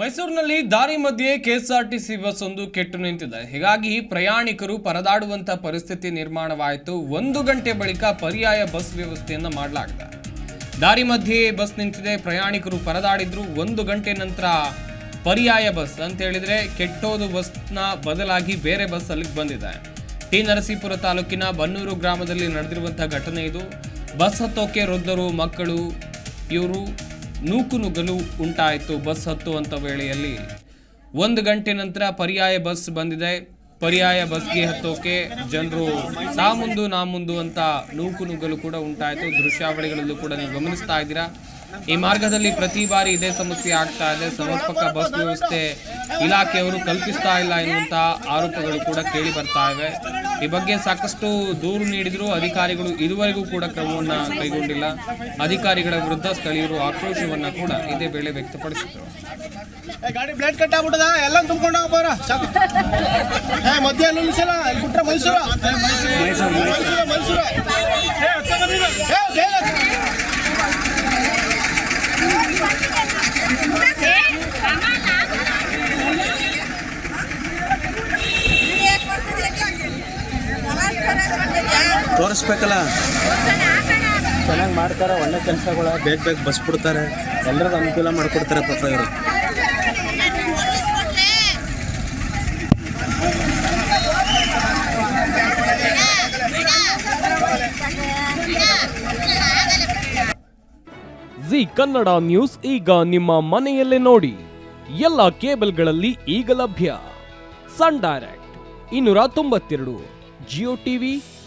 ಮೈಸೂರಿನಲ್ಲಿ ದಾರಿ ಮಧ್ಯೆ ಕೆಎಸ್ಆರ್ಟಿಸಿ ಬಸ್ ಒಂದು ಕೆಟ್ಟು ನಿಂತಿದೆ. ಹೀಗಾಗಿ ಪ್ರಯಾಣಿಕರು ಪರದಾಡುವಂತ ಪರಿಸ್ಥಿತಿ ನಿರ್ಮಾಣವಾಯಿತು. ಒಂದು ಗಂಟೆ ಬಳಿಕ ಪರ್ಯಾಯ ಬಸ್ ವ್ಯವಸ್ಥೆಯನ್ನು ಮಾಡಲಾಗಿದೆ. ದಾರಿ ಮಧ್ಯೆ ಬಸ್ ನಿಂತಿದೆ. ಪ್ರಯಾಣಿಕರು ಪರದಾಡಿದ್ರು. ಒಂದು ಗಂಟೆ ನಂತರ ಪರ್ಯಾಯ ಬಸ್ ಅಂತ ಹೇಳಿದ್ರೆ ಕೆಟ್ಟೋದು ಬಸ್ನ ಬದಲಾಗಿ ಬೇರೆ ಬಸ್ ಅಲ್ಲಿಗೆ ಬಂದಿದೆ. ಟಿ ನರಸೀಪುರ ತಾಲೂಕಿನ ಬನ್ನೂರು ಗ್ರಾಮದಲ್ಲಿ ನಡೆದಿರುವಂತಹ ಘಟನೆ ಇದು. ಬಸ್ ಹತ್ತೋಕೆ ವೃದ್ಧರು, ಮಕ್ಕಳು, ಇವರು ನೂಕು ನುಗ್ಗಲು ಉಂಟಾಯಿತು ಬಸ್ ಹತ್ತುವಂಥ ವೇಳೆಯಲ್ಲಿ. ಒಂದು ಗಂಟೆ ನಂತರ ಪರ್ಯಾಯ ಬಸ್ ಬಂದಿದೆ. ಪರ್ಯಾಯ ಬಸ್ಗೆ ಹತ್ತೋಕೆ ಜನರು ಸಾ ಮುಂದು ನಾ ಮುಂದು ಅಂತ ನೂಕು ನುಗ್ಗಲು ಕೂಡ ಉಂಟಾಯಿತು. ದೃಶ್ಯಾವಳಿಗಳಲ್ಲೂ ಕೂಡ ನೀವು ಗಮನಿಸ್ತಾ ಇದ್ದೀರಾ. ಈ ಮಾರ್ಗದಲ್ಲಿ ಪ್ರತಿ ಬಾರಿ ಇದೇ ಸಮಸ್ಯೆ ಆಗ್ತಾ ಇದೆ. ಸಮರ್ಪಕ ಬಸ್ ವ್ಯವಸ್ಥೆ ಇಲಾಖೆಯವರು ಕಲ್ಪಿಸ್ತಾ ಇಲ್ಲ ಎನ್ನುವಂತಹ ಆರೋಪಗಳು ಕೂಡ ಕೇಳಿ ಬರ್ತಾ ಇವೆ. ಈ ಬಗ್ಗೆ ಸಾಕಷ್ಟು ದೂರು ನೀಡಿದ್ರು ಅಧಿಕಾರಿಗಳು ಇದುವರೆಗೂ ಕೂಡ ಕ್ರಮವನ್ನು ಕೈಗೊಂಡಿಲ್ಲ. ಅಧಿಕಾರಿಗಳ ವಿರುದ್ಧ ಸ್ಥಳೀಯರು ಆಕ್ರೋಶವನ್ನ ಕೂಡ ಇದೇ ವೇಳೆ ವ್ಯಕ್ತಪಡಿಸಿದರು. ಗಾಡಿ ಬ್ಲೇಡ್ ಕಟ್ ಆಗ್ಬಿಟ್ಟದ ಎಲ್ಲ ತುಂಬಿಕೊಂಡು ಹೋಗ್ಬೋರ ಸಾಕು ಏ, ಮಧ್ಯ ನಿಲ್ಸಲ್ಲ. ಇಲ್ಲಿ ಮೈಸೂರು ಮೈಸೂರು ಮೈಸೂರು ಏ, ಬೇಗ. ತೋರಿಸ್ಬೇಕಲ್ಲ? ಚೆನ್ನಾಗಿ ಮಾಡ್ತಾರೆ ಒಳ್ಳೆ ಕೆಲಸಗಳ ಬೇಗ ಬೇಗ ಬಸ್ ಬಿಡ್ತಾರೆ ಎಲ್ಲರಿಗೂ ಅನುಕೂಲ ಮಾಡಿಕೊಡ್ತಾರೆ ಪಾಪ ಇವರು ಜಿ ಕನ್ನಡ ನ್ಯೂಸ್ ಈಗ ನಿಮ್ಮ ಮನೆಯಲ್ಲೇ ನೋಡಿ. ಎಲ್ಲ ಕೇಬಲ್ಗಳಲ್ಲಿ ಈಗ ಲಭ್ಯ. ಸನ್ ಡೈರೆಕ್ಟ್ ಇನ್ನೂರ ತೊಂಬತ್ತೆರಡು ಜಿಯೋ ಟಿವಿ